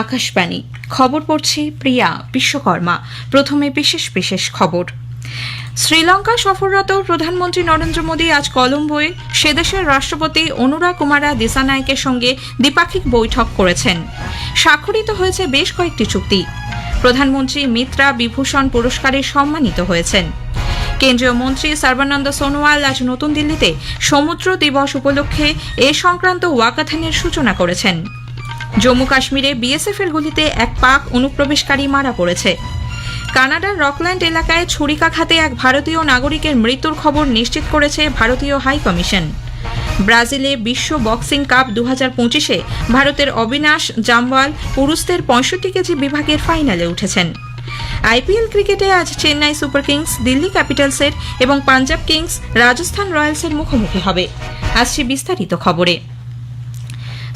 আকাশবাণী। খবর পড়ছি প্রিয়া বিশ্বকর্মা। প্রথমে বিশেষ বিশেষ খবর। শ্রীলঙ্কা সফররত প্রধানমন্ত্রী নরেন্দ্র মোদী আজ কলম্বোয় সেদেশের রাষ্ট্রপতি অনুরা কুমারা দিসানায়কের সঙ্গে দ্বিপাক্ষিক বৈঠক করেছেন। স্বাক্ষরিত হয়েছে বেশ কয়েকটি চুক্তি। প্রধানমন্ত্রী মিত্রা বিভূষণ পুরস্কারে সম্মানিত হয়েছেন। কেন্দ্রীয় মন্ত্রী সর্বানন্দ সোনোয়াল আজ নতুন দিল্লিতে সমুদ্র দিবস উপলক্ষে এ সংক্রান্ত ওয়াকাথানের সূচনা করেছেন। জম্মু কাশ্মীরে বিএসএফ এর গুলিতে এক পাক অনুপ্রবেশকারী মারা পড়েছে। কানাডার রকল্যান্ড এলাকায় ছুরিকাঘাতে এক ভারতীয় নাগরিকের মৃত্যুর খবর নিশ্চিত করেছে ভারতীয় হাই কমিশন। ব্রাজিলে বিশ্ব বক্সিং কাপ দু হাজার পঁচিশে ভারতের অবিনাশ জামওয়াল পুরুষদের পঁয়ষট্টি কেজি বিভাগের ফাইনালে উঠেছেন। আইপিএল ক্রিকেটে আজ চেন্নাই সুপার কিংস, দিল্লি ক্যাপিটালসের এবং পাঞ্জাব কিংস, রাজস্থান রয়্যালসের মুখোমুখি হবে। আসছে বিস্তারিত খবরে।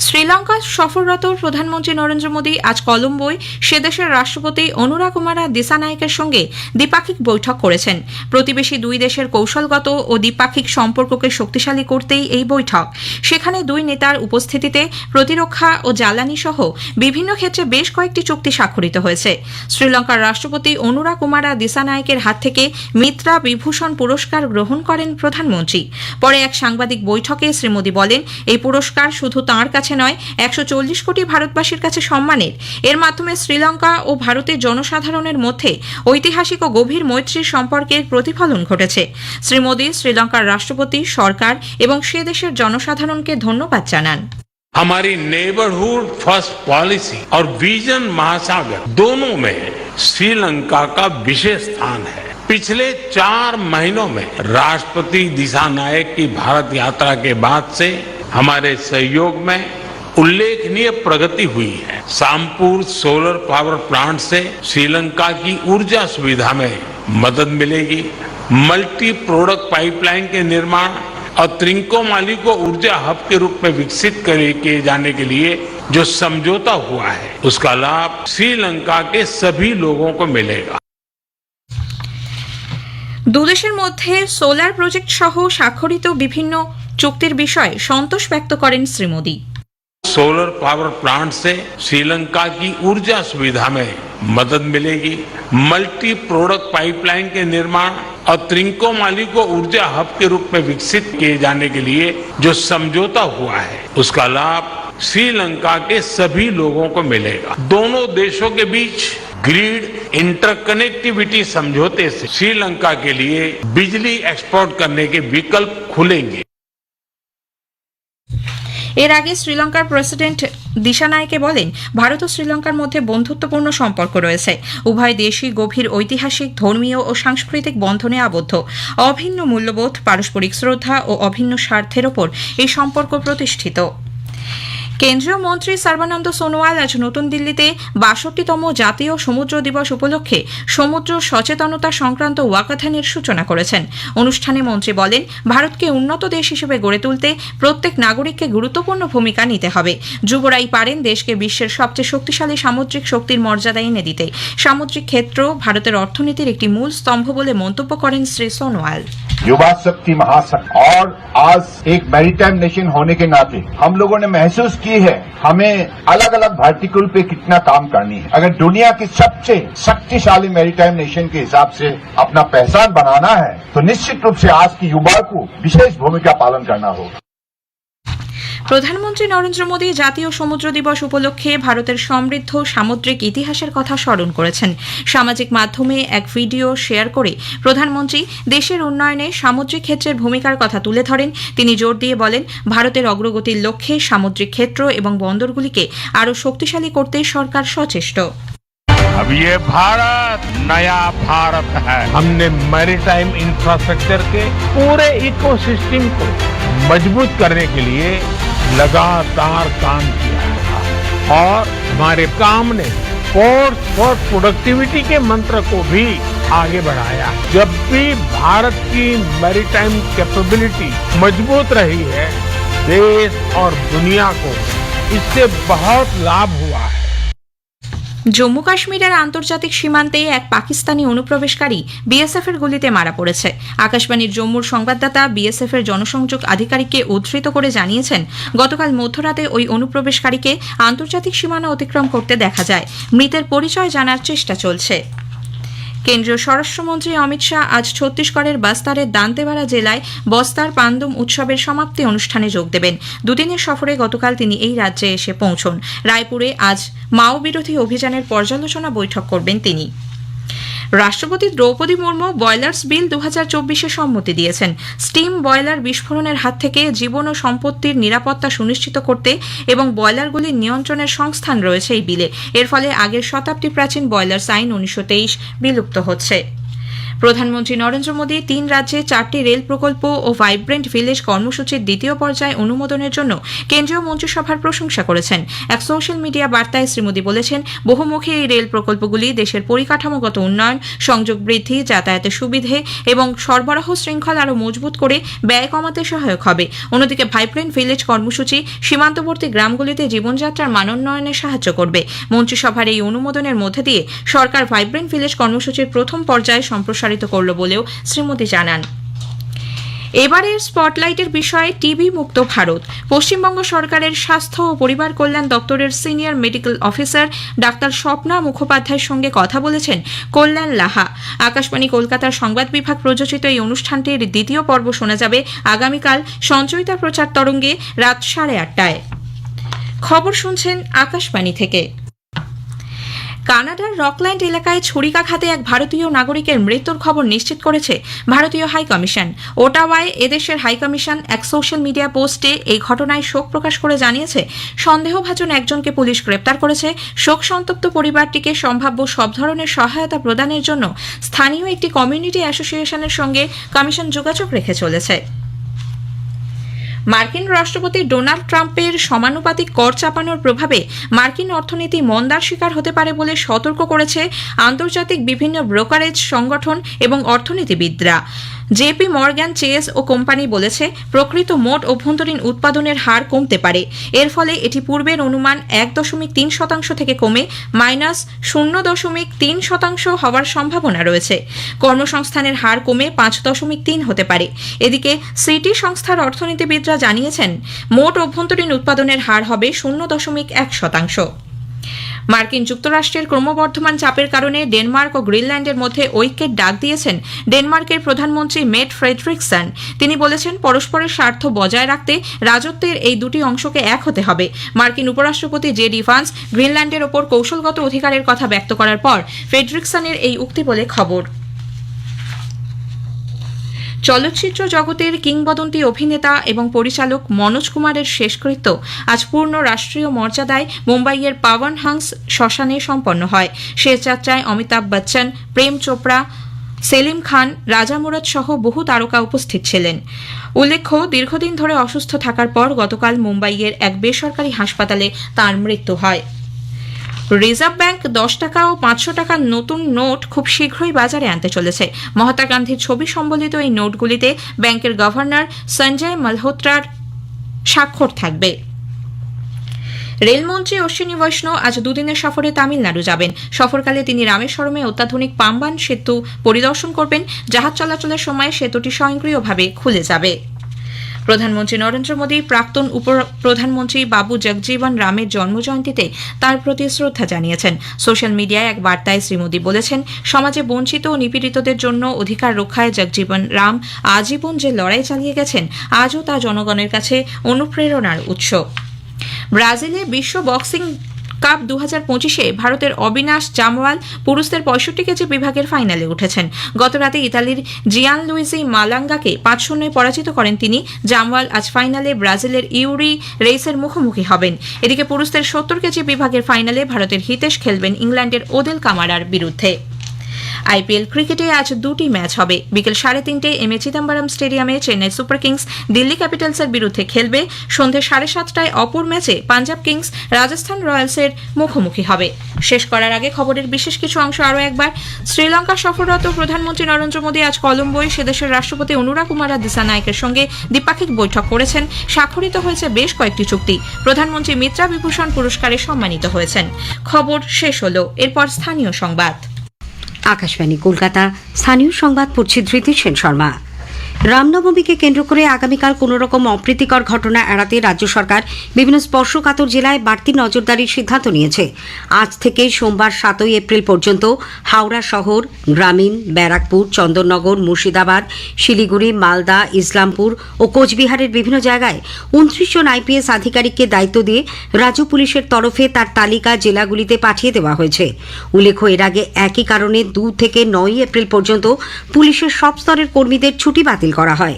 শ্রীলঙ্কা সফররত প্রধানমন্ত্রী নরেন্দ্র মোদী আজ কলম্বোয় সে দেশের রাষ্ট্রপতি অনুরা কুমারা দিসানায়কের সঙ্গে দ্বিপাক্ষিক বৈঠক করেছেন। প্রতিবেশী দুই দেশের কৌশলগত ও দ্বিপাক্ষিক সম্পর্ককে শক্তিশালী করতেই এই বৈঠক। সেখানে দুই নেতার উপস্থিতিতে প্রতিরক্ষা ও জ্বালানি সহ বিভিন্ন ক্ষেত্রে বেশ কয়েকটি চুক্তি স্বাক্ষরিত হয়েছে। শ্রীলঙ্কার রাষ্ট্রপতি অনুরা কুমারা দিসানায়কের হাত থেকে মিত্রা বিভূষণ পুরস্কার গ্রহণ করেন প্রধানমন্ত্রী। পরে এক সাংবাদিক বৈঠকে শ্রী মোদী বলেন, এই পুরস্কার শুধু তাঁর কাছে নয় একশো চল্লিশ কোটি ভারতবাসীর কাছে সম্মানের এর মাধ্যমে শ্রীলঙ্কা ও ভারতের জনসাধারণের মধ্যে ঐতিহাসিক ও গভীর মৈত্রীর সম্পর্কের প্রতিফলন ঘটেছে শ্রী মোদী শ্রীলঙ্কার রাষ্ট্রপতি সরকার এবং সে দেশের জনসাধারণকে ধন্যবাদ জানান हमारी नेबरहुड फर्स्ट पॉलिसी और विजन महासागर दोनों में श्रीलंका का विशेष स्थान है पिछले चार महीनों में राष्ट्रपति दिशा नायक की भारत यात्रा के बाद से हमारे सहयोग में उल्लेखनीय प्रगति हुई है सामपुर सोलर पावर प्लांट से श्रीलंका की ऊर्जा सुविधा में मदद मिलेगी मल्टी प्रोडक्ट पाइपलाइन के निर्माण और त्रिंकोमाली को ऊर्जा हब के रूप में विकसित करे किए जाने के लिए जो समझौता हुआ है उसका लाभ श्रीलंका के सभी लोगों को मिलेगा দুদেশের মধ্যে সোলার প্রজেক্ট সহ স্বাক্ষরিত বিভিন্ন চুক্তির বিষয়ে সন্তোষ ব্যক্ত করেন Shri Modi solar power plant से श्रीलंका की ऊर्जा सुविधा में मदद मिलेगी मल्टी प्रोडक्ट पाइपलाइन के निर्माण और त्रिंकोमाली को ऊर्जा हब के रूप में विकसित किए जाने के लिए जो समझौता हुआ है उसका लाभ श्रीलंका के सभी लोगों को मिलेगा दोनों देशों के बीच ग्रिड इंटरकनेक्टिविटी समझौते से श्रीलंका के लिए बिजली एक्सपोर्ट करने के विकल्प खुलेंगे এর আগে শ্রীলঙ্কার প্রেসিডেন্ট দিশানায়কে বলেন, ভারত ও শ্রীলঙ্কার মধ্যে বন্ধুত্বপূর্ণ সম্পর্ক রয়েছে। উভয় দেশই গভীর ঐতিহাসিক, ধর্মীয় ও সাংস্কৃতিক বন্ধনে আবদ্ধ। অভিন্ন মূল্যবোধ, পারস্পরিক শ্রদ্ধা ও অভিন্ন স্বার্থের ওপর এই সম্পর্ক প্রতিষ্ঠিত। কেন্দ্রীয় মন্ত্রী সর্বানন্দ সোনোয়াল আজ নতুন দিল্লিতে বাষট্টিতম জাতীয় সমুদ্র দিবস উপলক্ষে সমুদ্র সচেতনতা সংক্রান্ত ওয়াকাথানের সূচনা করেছেন অনুষ্ঠানে মন্ত্রী বলেন ভারতকে উন্নত দেশ হিসেবে গড়ে তুলতে প্রত্যেক নাগরিককে গুরুত্বপূর্ণ ভূমিকা নিতে হবে যুবরাই পারেন দেশকে বিশ্বের সবচেয়ে শক্তিশালী সামুদ্রিক শক্তির মর্যাদা এনে দিতে সামুদ্রিক ক্ষেত্র ভারতের অর্থনীতির একটি মূল স্তম্ভ বলে মন্তব্য করেন শ্রী সোনোয়াল युवा शक्ति महाशक्ति और आज एक मैरीटाइम नेशन होने के नाते हम लोगों ने महसूस की है। हमें अलग अलग वर्टिकल पे कितना काम करनी है। अगर दुनिया की सबसे शक्तिशाली मेरीटाइम नेशन के हिसाब से अपना पहचान बनाना है तो निश्चित रूप से आज की युवा को विशेष भूमिका पालन करना होगा। প্রধানমন্ত্রী নরেন্দ্র মোদী জাতীয় সমুদ্র দিবস উপলক্ষে ভারতের সমৃদ্ধ সামুদ্রিক ইতিহাসের কথা স্মরণ করেছেন সামাজিক মাধ্যমে এক ভিডিও শেয়ার করে প্রধানমন্ত্রী দেশের উন্নয়নে সামুদ্রিক ক্ষেত্রের ভূমিকার কথা তুলে ধরেন তিনি জোর দিয়ে বলেন ভারতের অগ্রগতির লক্ষ্যে সামুদ্রিক ক্ষেত্র এবং বন্দরগুলিকে আরও শক্তিশালী করতে সরকার সচেষ্ট अब ये भारत नया भारत है हमने मैरीटाइम इंफ्रास्ट्रक्चर के पूरे इकोसिस्टम को मजबूत करने के लिए लगातार काम किया है। और हमारे काम ने फोर्स फॉर प्रोडक्टिविटी के मंत्र को भी आगे बढ़ाया। जब भी भारत की मैरीटाइम कैपेबिलिटी मज़बूत रही है, देश और दुनिया को इससे बहुत लाभ हुआ है। জম্মু কাশ্মীরের আন্তর্জাতিক সীমান্তে এক পাকিস্তানি অনুপ্রবেশকারী বিএসএফ এর গুলিতে মারা পড়েছে। আকাশবাণীর জম্মুর সংবাদদাতা বিএসএফ এর জনসংযোগ আধিকারিককে উদ্ধৃত করে জানিয়েছেন, গতকাল মধ্যরাতে ওই অনুপ্রবেশকারীকে আন্তর্জাতিক সীমানা অতিক্রম করতে দেখা যায়। মৃতের পরিচয় জানার চেষ্টা চলছে। কেন্দ্রীয় স্বরাষ্ট্রমন্ত্রী অমিত শাহ আজ ছত্তিশগড়ের বাস্তারের দান্তেবাড়া জেলায় বস্তার পান্দুম উৎসবের সমাপ্তি অনুষ্ঠানে যোগ দেবেন। দুদিনের সফরে গতকাল তিনি এই রাজ্যে এসে পৌঁছন। রায়পুরে আজ মাও বিরোধী অভিযানের পর্যালোচনা বৈঠক করবেন তিনি। রাষ্ট্রপতি দ্রৌপদী মুর্মু বয়লার্স বিল দু হাজার চব্বিশে সম্মতি দিয়েছেন। স্টিম বয়লার বিস্ফোরণের হাত থেকে জীবন ও সম্পত্তির নিরাপত্তা সুনিশ্চিত করতে এবং বয়লারগুলির নিয়ন্ত্রণের সংস্থান রয়েছে এই বিলে। এর ফলে আগের শতাব্দী প্রাচীন বয়লার্স আইন উনিশশো তেইশ বিলুপ্ত হচ্ছে। প্রধানমন্ত্রী নরেন্দ্র মোদী তিন রাজ্যে চারটি রেল প্রকল্প ও ভাইব্রেন্ট ভিলেজ কর্মসূচির দ্বিতীয় পর্যায়ে অনুমোদনের জন্য কেন্দ্রীয় মন্ত্রিসভার প্রশংসা করেছেন। এক সোশ্যাল মিডিয়া বার্তায় শ্রী মোদী বলেছেন, বহুমুখী এই রেল প্রকল্পগুলি দেশের পরিকাঠামোগত উন্নয়ন, সংযোগ বৃদ্ধি, যাতায়াতের সুবিধে এবং সরবরাহ শৃঙ্খল আরও মজবুত করে ব্যয় কমাতে সহায়ক হবে। অন্যদিকে ভাইব্রেন্ট ভিলেজ কর্মসূচি সীমান্তবর্তী গ্রামগুলিতে জীবনযাত্রার মানোন্নয়নে সাহায্য করবে। মন্ত্রিসভার এই অনুমোদনের মধ্যে দিয়ে সরকার ভাইব্রেন্ট ভিলেজ কর্মসূচির প্রথম পর্যায়ে সম্প্রসারিত করল বলেও শ্রীমতী জানান। এবারের স্পটলাইটের বিষয়ে টিবি মুক্ত ভারত। পশ্চিমবঙ্গ সরকারের স্বাস্থ্য ও পরিবার কল্যাণ দপ্তরের senior medical officer doctor Swapna মুখোপাধ্যায়ের সঙ্গে কথা বলেছেন কল্যাণ লাহা। আকাশবাণী কলকাতার সংবাদ বিভাগ প্রযোজিত এই অনুষ্ঠানটির দ্বিতীয় পর্ব শোনা যাবে আগামীকাল সঞ্চয়িতা প্রচার তরঙ্গে রাত সাড়ে আটটায়। খবর শুনছেন আকাশবাণী থেকে। কানাডার রকল্যান্ড এলাকায় ছুরিকাঘাতে এক ভারতীয় নাগরিকের মৃত্যুর খবর নিশ্চিত করেছে ভারতীয় হাই কমিশন। ওটাওয়ায় এদেশের হাই কমিশন এক সোশ্যাল মিডিয়া পোস্টে এই ঘটনায় শোক প্রকাশ করে জানিয়েছে, সন্দেহভাজন একজনকে পুলিশ গ্রেপ্তার করেছে। শোক সন্তপ্ত পরিবারটিকে সম্ভাব্য সব ধরনের সহায়তা প্রদানের জন্য স্থানীয় একটি কমিউনিটি অ্যাসোসিয়েশনের সঙ্গে কমিশন যোগাযোগ রেখে চলেছে। মার্কিন রাষ্ট্রপতি ডোনাল্ড ট্রাম্পের সমানুপাতিক কর চাপানোর প্রভাবে মার্কিন অর্থনীতি মন্দার শিকার হতে পারে বলে সতর্ক করেছে আন্তর্জাতিক বিভিন্ন ব্রোকারেজ সংগঠন এবং অর্থনীতিবিদরা। জেপি মর্গ্যান চেস ও কোম্পানি বলেছে, প্রকৃত মোট অভ্যন্তরীণ উৎপাদনের হার কমতে পারে। এর ফলে এটি পূর্বের অনুমান এক দশমিক তিন শতাংশ থেকে কমে, মাইনাস শূন্য দশমিক তিন শতাংশ হওয়ার সম্ভাবনা রয়েছে। কর্মসংস্থানের হার কমে পাঁচ দশমিক তিন হতে পারে। এদিকে সিটি সংস্থার অর্থনীতিবিদরা জানিয়েছেন, মোট অভ্যন্তরীণ উৎপাদনের হার হবে শূন্য দশমিক এক শতাংশ। মার্কিন যুক্তরাষ্ট্রের ক্রমবর্ধমান চাপের কারণে ডেনমার্ক ও গ্রিনল্যান্ডের মধ্যে ঐক্যের ডাক দিয়েছেন ডেনমার্কের প্রধানমন্ত্রী মেট ফ্রেডরিকসন। তিনি বলেছেন, পরস্পরের স্বার্থ বজায় রাখতে রাজত্বের এই দুটি অংশকে এক হতে হবে। মার্কিন উপরাষ্ট্রপতি জে ডি ভান্স গ্রিনল্যান্ডের ওপর কৌশলগত অধিকারের কথা ব্যক্ত করার পর ফ্রেডরিকসনের এই উক্তি বলে খবর। চলচ্চিত্র জগতের কিংবদন্তি অভিনেতা এবং পরিচালক মনোজ কুমারের শেষকৃত্য আজ পূর্ণ রাষ্ট্রীয় মর্যাদায় মুম্বাইয়ের পাওয়ান হাংস শ্মশানে সম্পন্ন হয়। শেষ যাত্রায় অমিতাভ বচ্চন, প্রেম চোপড়া, সেলিম খান, রাজা মুরাদ সহ বহু তারকা উপস্থিত ছিলেন। উল্লেখ্য, দীর্ঘদিন ধরে অসুস্থ থাকার পর গতকাল মুম্বাইয়ের এক বেসরকারি হাসপাতালে তার মৃত্যু হয়। রিজার্ভ ব্যাংক দশ টাকা ও পাঁচশো টাকার নতুন নোট খুব শীঘ্রই বাজারে আনতে চলেছে। মহাত্মা গান্ধীর ছবি সম্বলিত এই নোটগুলিতে ব্যাংকের গভর্নর সঞ্জয় মালহোত্রার স্বাক্ষর থাকবে। রেলমন্ত্রী অশ্বিনী বৈষ্ণব আজ দুদিনের সফরে তামিলনাড়ু যাবেন। সফরকালে তিনি রামেশ্বরমে অত্যাধুনিক পাম্বান সেতু পরিদর্শন করবেন, জাহাজ চলাচলের সময় সেতুটি স্বয়ংক্রিয়ভাবে খুলে যাবে। প্রধানমন্ত্রী নরেন্দ্র মোদী, প্রাক্তন উপ প্রধানমন্ত্রী বাবু জগজীবন রামের জন্মজয়ন্তীতে তার প্রতি শ্রদ্ধা জানিয়েছেন। সোশ্যাল মিডিয়ায় এক বার্তায় শ্রী মোদী বলেছেন, সমাজে বঞ্চিত ও নিপীড়িতদের জন্য অধিকার রক্ষায় জগজীবন রাম আজীবন যে লড়াই চালিয়ে গেছেন, আজও তা জনগণের কাছে অনুপ্রেরণার উৎস। ব্রাজিলে বিশ্ব বক্সিং কাপ দু হাজার পঁচিশে ভারতের অবিনাশ জামওয়াল পুরুষদের পঁয়ষট্টি কেজি বিভাগের ফাইনালে উঠেছেন। গতরাতে ইতালির জিয়ান লুইজি মালাঙ্গাকে পাঁচ শূন্যে পরাজিত করেন তিনি। জামওয়াল আজ ফাইনালে ব্রাজিলের ইউরি রেইসের মুখোমুখি হবেন। এদিকে পুরুষদের সত্তর কেজি বিভাগের ফাইনালে ভারতের হিতেশ খেলবেন ইংল্যান্ডের ওদেল কামারার বিরুদ্ধে। আইপিএল ক্রিকেটে আজ দুটি ম্যাচ হবে। বিকেল সাড়ে তিনটে M A Chidambaram stadium Chennai super kings Delhi ক্যাপিটালসের বিরুদ্ধে খেলবে। সন্ধে সাড়ে সাতটায় অপর ম্যাচে পাঞ্জাব কিংস রাজস্থান রয়্যালসের মুখোমুখি হবে। শেষ করার আগে খবরের বিশেষ কিছু অংশ আরও একবার। শ্রীলঙ্কা সফররত প্রধানমন্ত্রী নরেন্দ্র মোদী আজ কলম্বোয় সে দেশের রাষ্ট্রপতি অনুরা কুমারা দিসানায়কের সঙ্গে দ্বিপাক্ষিক বৈঠক করেছেন। স্বাক্ষরিত হয়েছে বেশ কয়েকটি চুক্তি। প্রধানমন্ত্রী মিত্রা বিভূষণ পুরস্কারে সম্মানিত হয়েছেন। খবর শেষ হলো। এরপর স্থানীয় সংবাদ। আকাশবাণী কলকাতা। স্থানীয় সংবাদ পড়ছি ধৃতি সেন শর্মা। রামনবমীকে কেন্দ্র করে আগামীকাল কোনো রকম অপ্রীতিকর ঘটনা এড়াতে রাজ্য সরকার বিভিন্ন স্পর্শকাতর জেলায় বাড়তি নজরদারির সিদ্ধান্ত নিয়েছে। আজ থেকে সোমবার সাতই এপ্রিল পর্যন্ত হাওড়া শহর, গ্রামীণ, ব্যারাকপুর, চন্দননগর, মুর্শিদাবাদ, শিলিগুড়ি, মালদা, ইসলামপুর ও কোচবিহারের বিভিন্ন জায়গায় উনত্রিশ জন আইপিএস আধিকারিককে দায়িত্ব দিয়ে রাজ্য পুলিশের তরফে তার তালিকা জেলাগুলিতে পাঠিয়ে দেওয়া হয়েছে। উল্লেখ্য, এর আগে একই কারণে দু থেকে নয় এপ্রিল পর্যন্ত পুলিশের সব স্তরের কর্মীদের ছুটি বাতিল করা হয়।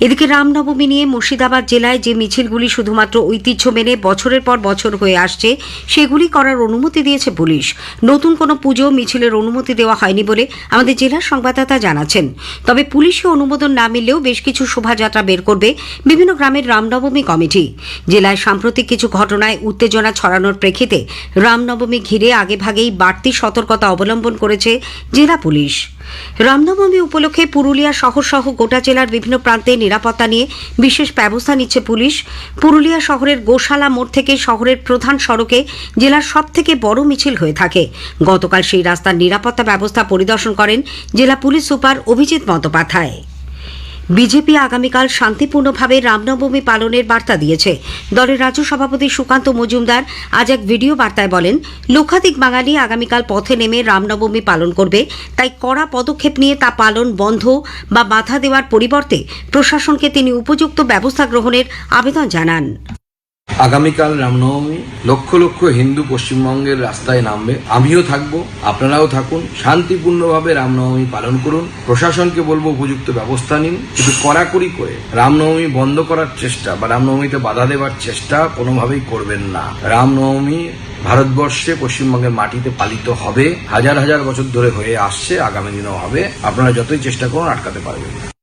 এদিকে রামনবমী নিয়ে মুর্শিদাবাদ জেলায় যে মিছিলগুলি শুধুমাত্র ঐতিহ্য মেনে বছরের পর বছর হয়ে আসছে, সেগুলি করার অনুমতি দিয়েছে পুলিশ। নতুন কোনো পুজো মিছিলের অনুমতি দেওয়া হয়নি বলে আমাদের জেলার সংবাদদাতা জানাচ্ছেন। তবে পুলিশে অনুমোদন না মিললেও বেশ কিছু শোভাযাত্রা বের করবে বিভিন্ন গ্রামের রামনবমী কমিটি। জেলায় সাম্প্রতিক কিছু ঘটনায় উত্তেজনা ছড়ানোর প্রেক্ষিতে রামনবমী ঘিরে আগেভাগেই বাড়তি সতর্কতা অবলম্বন করেছে জেলা পুলিশ। রামনবমী উপলক্ষে পুরুলিয়া শহর সহ গোটা জেলার বিভিন্ন প্রান্তে নিরাপত্তা নিয়ে বিশেষ ব্যবস্থা নিচ্ছে পুলিশ। পুরুলিয়া শহরের গোশালা মোড় থেকে শহরের প্রধান সড়কে জেলার সব থেকে বড় মিছিল হয়ে থাকে। গতকাল সেই রাস্তার নিরাপত্তা ব্যবস্থা পরিদর্শন করেন জেলা police super Abhijit Bandyopadhyay. BJP আগামীকাল শান্তিপূর্ণভাবে রামনবমী পালনের বার্তা দিয়েছে। দলের রাজ্য সভাপতি সুকান্ত মজুমদার আজ এক ভিডিও বার্তায় বলেন, লক্ষাধিক বাঙালি আগামীকাল পথে নেমে রামনবমী পালন করবে, তাই কড়া পদক্ষেপ নিয়ে তা পালন বন্ধ বা বাধা দেওয়ার পরিবর্তে প্রশাসনকে তিনি উপযুক্ত ব্যবস্থা গ্রহণের আবেদন জানান। আগামীকাল রামনবমী, লক্ষ লক্ষ হিন্দু পশ্চিমবঙ্গের রাস্তায় নামবে। আমিও থাকব, আপনারাও থাকুন, শান্তিপূর্ণভাবে রামনবমী পালন করুন। প্রশাসনকে বলব, উপযুক্ত ব্যবস্থা নিন। কিন্তু কড়াকড়ি করে রামনবমী বন্ধ করার চেষ্টা বা রামনবমীতে বাধা দেওয়ার চেষ্টা কোনোভাবেই করবেন না। রামনবমী ভারতবর্ষে পশ্চিমবঙ্গের মাটিতে পালিত হবে, হাজার হাজার বছর ধরে হয়ে আসছে, আগামী দিনেও হবে। আপনারা যতই চেষ্টা করুন, আটকাতে পারবেন।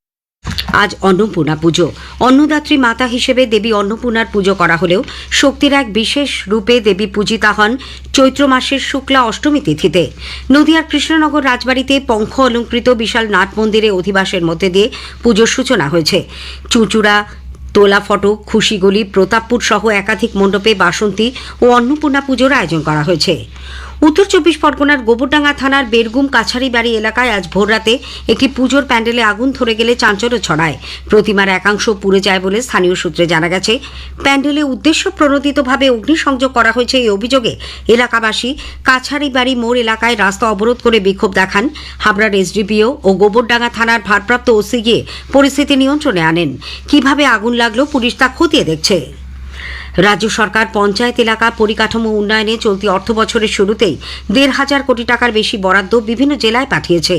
আজ অন্নপূর্ণা পুজো। অন্নদাত্রী মাতা হিসেবে দেবী অন্নপূর্ণার পুজো করা হলেও শক্তির এক বিশেষ রূপে দেবী পূজিতা হন চৈত্র মাসের শুক্লা অষ্টমী তিথিতে। নদিয়ার কৃষ্ণনগর রাজবাড়িতে পঙ্খ অলঙ্কৃত বিশাল নাট মন্দিরে অধিবাসের মধ্যে দিয়ে পুজোর সূচনা হয়েছে। চুঁচুড়া তোলা ফটক খুশিগলি প্রতাপপুর সহ একাধিক মণ্ডপে বাসন্তী ও অন্নপূর্ণা পুজোর আয়োজন করা হয়েছে। উত্তর চব্বিশ পরগনার গোবরডাঙ্গা থানার বেরগুম কাছারি বাড়ি এলাকায় আজ ভোররাতে একটি পুজোর প্যান্ডেলে আগুন ধরে গেলে চাঞ্চল্য ছড়ায়। প্রতিমার একাংশ পুড়ে যায় বলে স্থানীয় সূত্রে জানা গেছে। প্যান্ডেলে উদ্দেশ্য প্রণোদিতভাবে অগ্নিসংযোগ করা হয়েছে এই অভিযোগে এলাকাবাসী কাছারি বাড়ি মোড় এলাকায় রাস্তা অবরোধ করে বিক্ষোভ দেখান। হাবড়ার এসডিপিও ও গোবরডাঙ্গা থানার ভারপ্রাপ্ত ওসি গিয়ে পরিস্থিতি নিয়ন্ত্রণে আনেন। কীভাবে আগুন লাগল, পুলিশ তা খতিয়ে দেখছে। রাজ্য সরকার, পঞ্চায়েত এলাকা, পরিকাঠামো উন্নয়নে চলতি অর্থ বছরের শুরুতেই দেড় হাজার কোটি টাকার বেশি বরাদ্দ বিভিন্ন জেলায় পাঠিয়েছে।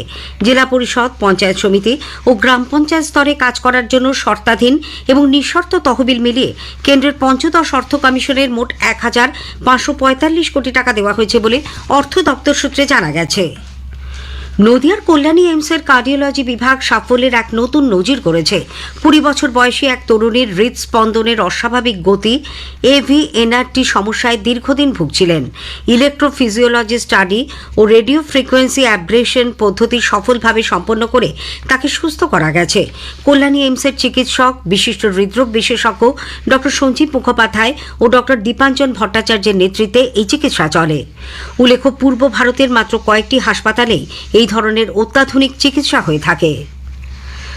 জেলা পরিষদ, পঞ্চায়েত সমিতি ও গ্রাম পঞ্চায়েত স্তরে কাজ করার জন্য শর্তাধীন এবং নিঃশর্ত তহবিল মিলিয়ে কেন্দ্রের পঞ্চদশ অর্থ কমিশনের মোট এক হাজার পাঁচশো পঁয়তাল্লিশ কোটি টাকা দেওয়া হয়েছে বলে অর্থ দপ্তর সূত্রে জানা গেছে। নদিয়ার কল্যাণী এইমসের কার্ডিওলজি বিভাগ সাফল্যের এক নতুন নজির করেছে কুড়ি বছর বয়সী এক তরুণীর হৃদস্পন্দনের অস্বাভাবিক গতি এভিএনআরটি সমস্যায় দীর্ঘদিন ভুগছিলেন। ইলেকট্রোফিজিওলজি স্টাডি ও রেডিও ফ্রিকোয়েন্সি অ্যাব্রেশন পদ্ধতি সফলভাবে সম্পন্ন করে তাকে সুস্থ করা গেছে। কল্যাণী এইমসের চিকিৎসক, বিশিষ্ট হৃদরোগ বিশেষজ্ঞ ডক্টর সঞ্জীব মুখোপাধ্যায় ও ডক্টর দীপাঞ্জন ভট্টাচার্যের নেতৃত্বে এই চিকিৎসা চলে। উল্লেখ্য, পূর্ব ভারতের মাত্র কয়েকটি হাসপাতালেই এই ধরনের অত্যাধুনিক চিকিৎসা হয়ে থাকে।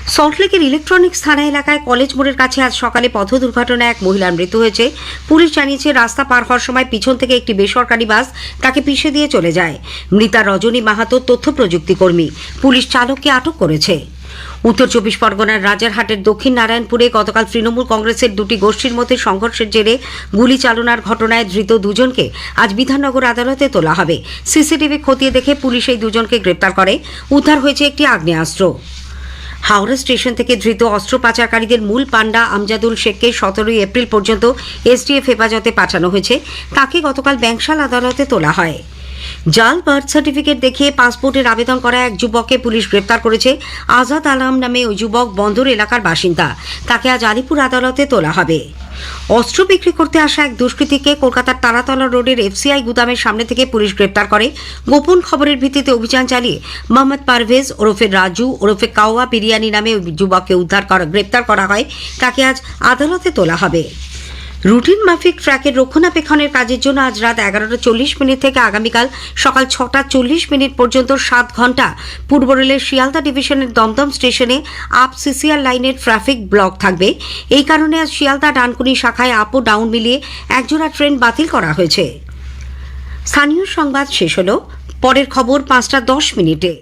সল্টলেকের ইলেকট্রনিক্স থানা এলাকায় কলেজ মোড়ের কাছে আজ সকালে পথ দুর্ঘটনায় এক মহিলার মৃত্যু হয়েছে। পুলিশ জানিয়েছে, রাস্তা পার হওয়ার সময় পিছন থেকে একটি বেসরকারি বাস তাকে পিষে দিয়ে চলে যায়। মৃতা রজনী মাহাতো তথ্য প্রযুক্তি কর্মী। পুলিশ চালককে আটক করেছে। উত্তর চব্বিশ পরগনার রাজারহাটের দক্ষিণ নারায়ণপুরে গতকাল তৃণমূল কংগ্রেসের দুটি গোষ্ঠীর মধ্যে সংঘর্ষের জেরে গুলি চালনার ঘটনায় ধৃত দুজনকে আজ বিধাননগর আদালতে তোলা হবে। সিসিটিভি খতিয়ে দেখে পুলিশ এই দুজনকে গ্রেপ্তার করে। উদ্ধার হয়েছে একটি আগ্নেয়াস্ত্র। হাওড়া স্টেশন থেকে ধৃত অস্ত্র পাচারকারীদের মূল পান্ডা আমজাদুল শেখকে সতেরোই এপ্রিল পর্যন্ত এসটিএফ হেফাজতে পাঠানো হয়েছে। তাকে গতকাল ব্যাংশাল আদালতে তোলা হয়। জাল বার্থ সার্টিফিকেট দেখিয়ে পাসপোর্টের আবেদন করা এক যুবককে পুলিশ গ্রেপ্তার করেছে। আজাদ আলাম নামে ওই যুবক বন্দর এলাকার বাসিন্দা। তাকে আজ আলিপুর আদালতে তোলা হবে। অস্ত্র বিক্রি করতে আসা এক দুষ্কৃতীকে কলকাতার তারাতলা রোডের এফসিআই গুদামের সামনে থেকে পুলিশ গ্রেপ্তার করে। গোপন খবরের ভিত্তিতে অভিযান চালিয়ে মোহাম্মদ পারভেজ, ওরফে রাজু, ওরফে কাওয়া বিরিয়ানি নামে যুবককে উদ্ধার করা, গ্রেপ্তার করা হয়। তাকে আজ আদালতে তোলা হবে। রুটিন মাফিক ট্র্যাকের রক্ষণাবেক্ষণের কাজের জন্য আজ রাত এগারোটা চল্লিশ মিনিট থেকে আগামীকাল সকাল ছটা চল্লিশ মিনিট পর্যন্ত সাত ঘণ্টা পূর্ব রেলের শিয়ালদা ডিভিশনের দমদম স্টেশনে আপ সিসিআর লাইনের ট্রাফিক ব্লক থাকবে। এই কারণে আজ শিয়ালদা ডানকুনি শাখায় আপ ও ডাউন মিলিয়ে একজোড়া ট্রেন বাতিল করা হয়েছে। স্থানীয় সংবাদ শেষ হল। পরের খবর পাঁচটা দশ মিনিটে।